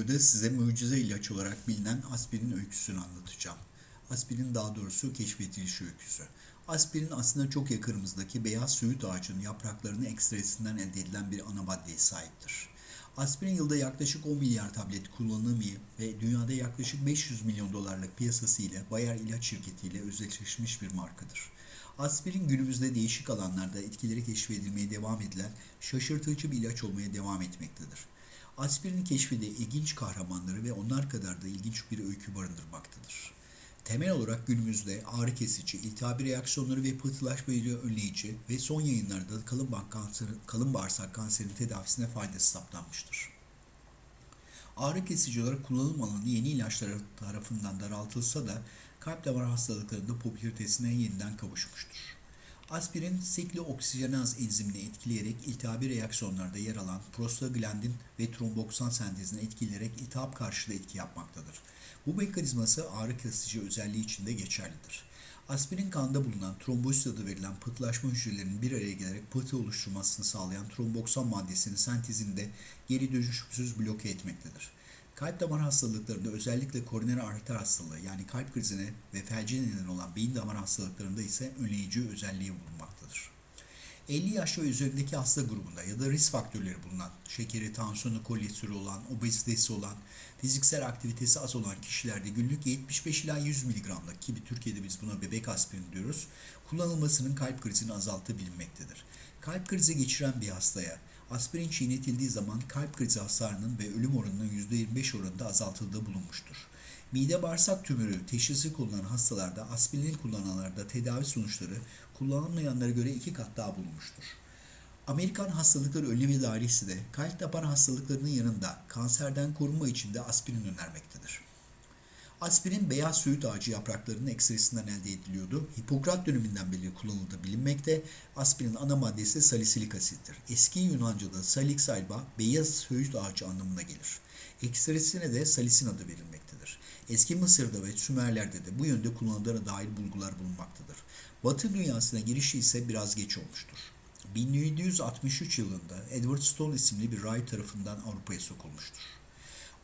videoda size mucize ilaç olarak bilinen aspirin öyküsünü anlatacağım. Aspirin daha doğrusu keşfediliş öyküsü. Aspirin aslında çok yakınımızdaki beyaz söğüt ağacının yapraklarını ekstresinden elde edilen bir ana maddeye sahiptir. Aspirin yılda yaklaşık 10 milyar tablet kullanılmıyor ve dünyada yaklaşık 500 milyon dolarlık piyasası ile Bayer İlaç Şirketi ile özdeşleşmiş bir markadır. Aspirin günümüzde değişik alanlarda etkileri keşfedilmeye devam edilen şaşırtıcı bir ilaç olmaya devam etmektedir. Aspirinin keşfi de ilginç kahramanları ve onlar kadar da ilginç bir öykü barındırmaktadır. Temel olarak günümüzde ağrı kesici, iltihabi reaksiyonları ve pıhtılaşmayı önleyici ve son yayınlarda kalın, kanseri, kalın bağırsak kanserinin tedavisine faydası saptanmıştır. Ağrı kesici olarak kullanım alanı yeni ilaçlar tarafından daraltılsa da kalp damar hastalıklarında popülaritesine yeniden kavuşmuştur. Aspirin sikli oksijenaz enzimini etkileyerek iltihabi reaksiyonlarda yer alan prostaglandin ve tromboksan sentezini etkileyerek iltihap karşıtı etki yapmaktadır. Bu mekanizması ağrı kesici özelliği için de geçerlidir. Aspirin kanda bulunan trombosit adı verilen pıhtılaşma hücrelerinin bir araya gelerek pıhtı oluşturmasını sağlayan tromboksan maddesinin sentezini de geri dönüşümsüz bloke etmektedir. Kalp damar hastalıklarında özellikle koroner arter hastalığı yani kalp krizine ve felce neden olan beyin damar hastalıklarında ise önleyici özelliği bulunmaktadır. 50 yaş ve üzerindeki hasta grubunda ya da risk faktörleri bulunan, şekeri, tansiyonu, kolesterolü olan, obezitesi olan, fiziksel aktivitesi az olan kişilerde günlük 75 ila 100 mg'lık ki Türkiye'de biz buna bebek aspirin diyoruz, kullanılmasının kalp krizini azalttığı bilinmektedir. Kalp krizi geçiren bir hastaya aspirin çiğnetildiği zaman kalp krizi hasarının ve ölüm oranının %25 oranında azaltıldığı bulunmuştur. Mide bağırsak tümörü teşhisi kullanılan hastalarda aspirin kullananlarda tedavi sonuçları kullanılmayanlara göre iki kat daha bulunmuştur. Amerikan Hastalıkları Önlemi Dairesi de kalp damar hastalıklarının yanında kanserden korunma için de aspirin önermektedir. Aspirin beyaz söğüt ağacı yapraklarının ekstresinden elde ediliyordu. Hipokrat döneminden beri kullanıldığı bilinmekte. Aspirinin ana maddesi salisilik asittir. Eski Yunanca'da salik salba beyaz söğüt ağacı anlamına gelir. Ekstresine de salisin adı verilmektedir. Eski Mısır'da ve Sümerler'de de bu yönde kullanıldığına dair bulgular bulunmaktadır. Batı dünyasına girişi ise biraz geç olmuştur. 1763 yılında Edward Stone isimli bir rahip tarafından Avrupa'ya sokulmuştur.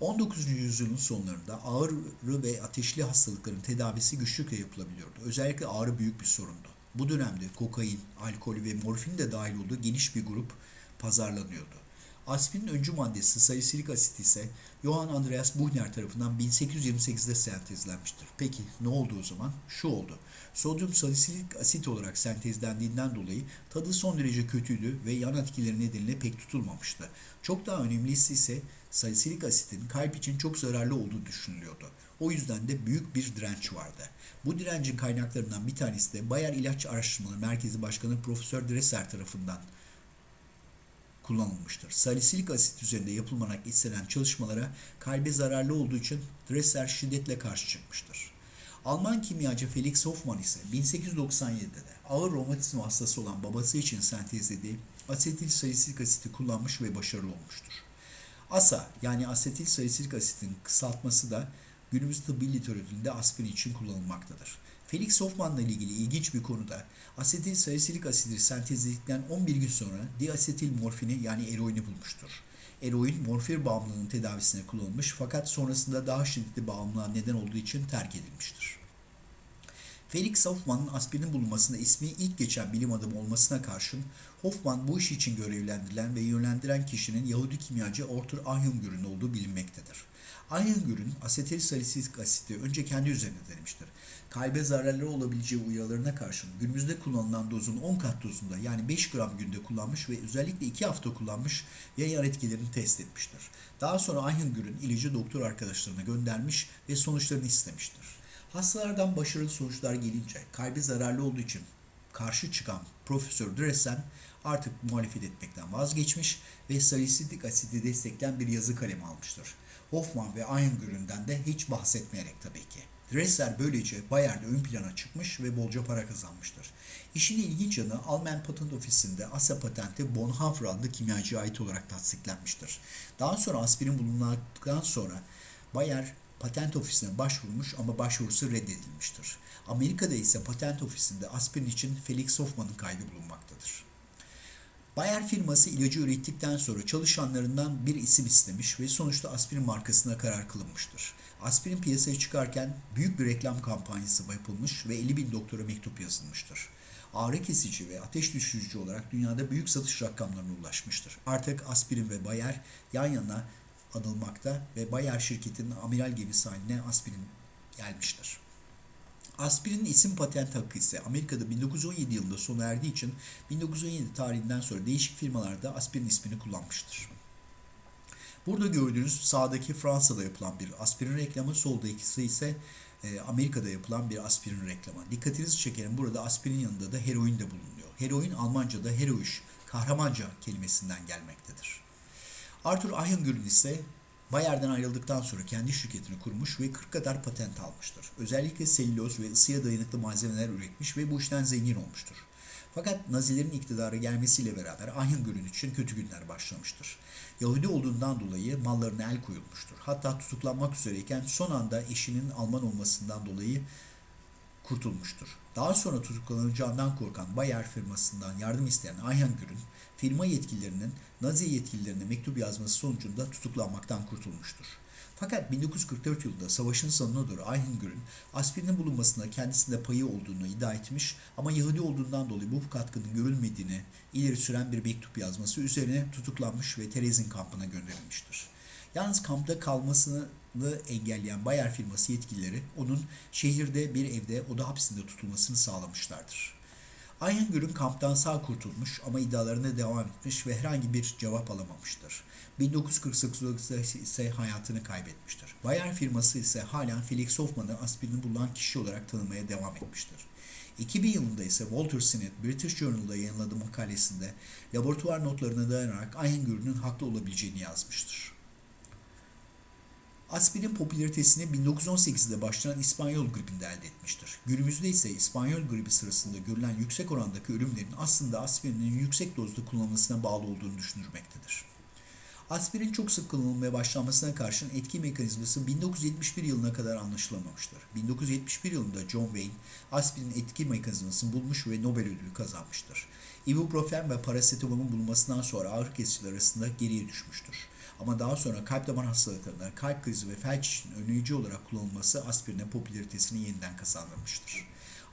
19. yüzyılın sonlarında ağrı ve ateşli hastalıkların tedavisi güçlükle yapılabiliyordu. Özellikle ağrı büyük bir sorundu. Bu dönemde kokain, alkol ve morfin de dahil olduğu geniş bir grup pazarlanıyordu. Aspirinin öncü maddesi salisilik asit ise Johann Andreas Buchner tarafından 1828'de sentezlenmiştir. Peki ne oldu o zaman? Şu oldu. Sodyum salisilik asit olarak sentezlendiğinden dolayı tadı son derece kötüydü ve yan etkileri nedeniyle pek tutulmamıştı. Çok daha önemlisi ise salisilik asitin kalp için çok zararlı olduğu düşünülüyordu. O yüzden de büyük bir direnç vardı. Bu direncin kaynaklarından bir tanesi de Bayer İlaç Araştırmaları Merkezi Başkanı Profesör Dresser tarafından kullanılmıştır. Salisilik asit üzerinde yapılmanak istenen çalışmalara kalbe zararlı olduğu için Dresser şiddetle karşı çıkmıştır. Alman kimyacı Felix Hoffmann ise 1897'de ağır romatizma hastası olan babası için sentezlediği asetil salisilik asiti kullanmış ve başarılı olmuştur. ASA yani asetil salisilik asitin kısaltması da günümüz tıbbi literatüründe aspirin için kullanılmaktadır. Felix Hoffman'la ilgili ilginç bir konuda asetil salisilik asidi sentezledikten 11 gün sonra diasetil morfini yani eroini bulmuştur. Eroin morfin bağımlılığının tedavisine kullanılmış fakat sonrasında daha şiddetli bağımlılığa neden olduğu için terk edilmiştir. Felix Hoffman'ın aspirin bulunmasında ismi ilk geçen bilim adamı olmasına karşın Hoffman bu iş için görevlendirilen ve yönlendiren kişinin Yahudi kimyacı Arthur Ahengür'ün olduğu bilinmektedir. Ahengür'ün asetil salisilik asiti önce kendi üzerine denemiştir. Kalbe zararlı olabileceği uyarılarına karşın günümüzde kullanılan dozun 10 kat dozunda yani 5 gram günde kullanmış ve özellikle 2 hafta kullanmış ve yan etkilerini test etmiştir. Daha sonra Ahengür'ün ilacı doktor arkadaşlarına göndermiş ve sonuçlarını istemiştir. Hastalardan başarılı sonuçlar gelince kalbi zararlı olduğu için karşı çıkan Profesör Dressen artık muhalefet etmekten vazgeçmiş ve salisilik asidi destekleyen bir yazı kalemi almıştır. Hoffman ve Eingür'ünden de hiç bahsetmeyerek tabii ki. Dresser böylece Bayer'de ön plana çıkmış ve bolca para kazanmıştır. İşin ilginç yanı Alman Patent Ofisi'nde ASA patenti Bonhoeffer adlı kimyacıya ait olarak tasdiklenmiştir. Daha sonra aspirin bulunduktan sonra Bayer patent ofisine başvurmuş ama başvurusu reddedilmiştir. Amerika'da ise patent ofisinde aspirin için Felix Hoffman'ın kaydı bulunmaktadır. Bayer firması ilacı ürettikten sonra çalışanlarından bir isim istemiş ve sonuçta aspirin markasına karar kılınmıştır. Aspirin piyasaya çıkarken büyük bir reklam kampanyası yapılmış ve 50 bin doktora mektup yazılmıştır. Ağrı kesici ve ateş düşürücü olarak dünyada büyük satış rakamlarına ulaşmıştır. Artık aspirin ve Bayer yan yana anılmakta ve Bayer şirketinin amiral gemisi haline aspirin gelmiştir. Aspirinin isim patent hakkı ise Amerika'da 1917 yılında sona erdiği için 1917 tarihinden sonra değişik firmalarda aspirin ismini kullanmıştır. Burada gördüğünüz sağdaki Fransa'da yapılan bir aspirin reklamı, soldaki ise e, Amerika'da yapılan bir aspirin reklamı. Dikkatinizi çekerim burada aspirin yanında da heroin de bulunuyor. Heroin Almanca'da heroiş, kahramanca kelimesinden gelmektedir. Arthur Ahengül'ün ise Bayer'den ayrıldıktan sonra kendi şirketini kurmuş ve 40 kadar patent almıştır. Özellikle selüloz ve ısıya dayanıklı malzemeler üretmiş ve bu işten zengin olmuştur. Fakat Nazilerin iktidara gelmesiyle beraber Ahengül'ün için kötü günler başlamıştır. Yahudi olduğundan dolayı mallarına el koyulmuştur. Hatta tutuklanmak üzereyken son anda eşinin Alman olmasından dolayı kurtulmuştur. Daha sonra tutuklanacağından korkan Bayer firmasından yardım isteyen Ahengül'ün firma yetkililerinin Nazi yetkililerine mektup yazması sonucunda tutuklanmaktan kurtulmuştur. Fakat 1944 yılında savaşın sonuna doğru Ahengül'ün aspirinin bulunmasında kendisinde payı olduğunu iddia etmiş ama Yahudi olduğundan dolayı bu katkının görülmediğini ileri süren bir mektup yazması üzerine tutuklanmış ve Terezin kampına gönderilmiştir. Yalnız kampta kalmasını engelleyen Bayer firması yetkilileri onun şehirde bir evde oda hapsinde tutulmasını sağlamışlardır. Ayengül'ün kamptan sağ kurtulmuş ama iddialarına devam etmiş ve herhangi bir cevap alamamıştır. 1948'de ise hayatını kaybetmiştir. Bayer firması ise halen Felix Hoffman'ı aspirini bulan kişi olarak tanımaya devam etmiştir. 2000 yılında ise Walter Sinnett British Journal'da yayınladığı makalesinde laboratuvar notlarına dayanarak Ayengül'ün haklı olabileceğini yazmıştır. Aspirin popülaritesini 1918'de başlayan İspanyol gripinde elde etmiştir. Günümüzde ise İspanyol gribi sırasında görülen yüksek orandaki ölümlerin aslında aspirinin yüksek dozda kullanılmasına bağlı olduğunu düşünülmektedir. Aspirin çok sık kullanılmaya başlanmasına karşın etki mekanizması 1971 yılına kadar anlaşılamamıştır. 1971 yılında John Wayne aspirin etki mekanizmasını bulmuş ve Nobel ödülü kazanmıştır. Ibuprofen ve parasetamolun bulunmasından sonra ağrı kesiciler arasında geriye düşmüştür. Ama daha sonra kalp damar hastalıklarında kalp krizi ve felç için önleyici olarak kullanılması aspirine popülaritesini yeniden kazandırmıştır.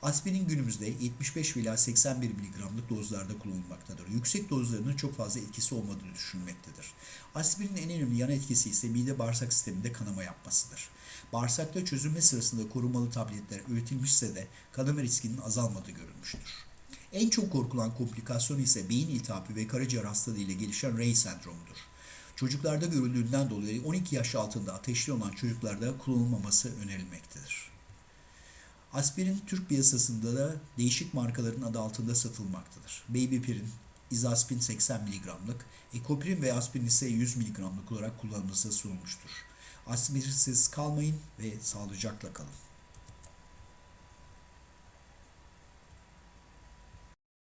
Aspirin günümüzde 75 ila 81 mg'lık dozlarda kullanılmaktadır. Yüksek dozlarının çok fazla etkisi olmadığı düşünülmektedir. Aspirinin en önemli yan etkisi ise mide bağırsak sisteminde kanama yapmasıdır. Bağırsakta çözülme sırasında korumalı tabletler üretilmişse de kanama riskinin azalmadığı görülmüştür. En çok korkulan komplikasyon ise beyin iltihabı ve karaciğer hastalığı ile gelişen Rey sendromudur. Çocuklarda görüldüğünden dolayı 12 yaş altında ateşli olan çocuklarda kullanılmaması önerilmektedir. Aspirin Türk piyasasında da değişik markaların adı altında satılmaktadır. Babypirin, izaspin 80 mg'lık, ekoprin ve aspirin ise 100 mg'lık olarak kullanılması sunulmuştur. Aspirinsiz kalmayın ve sağlıcakla kalın.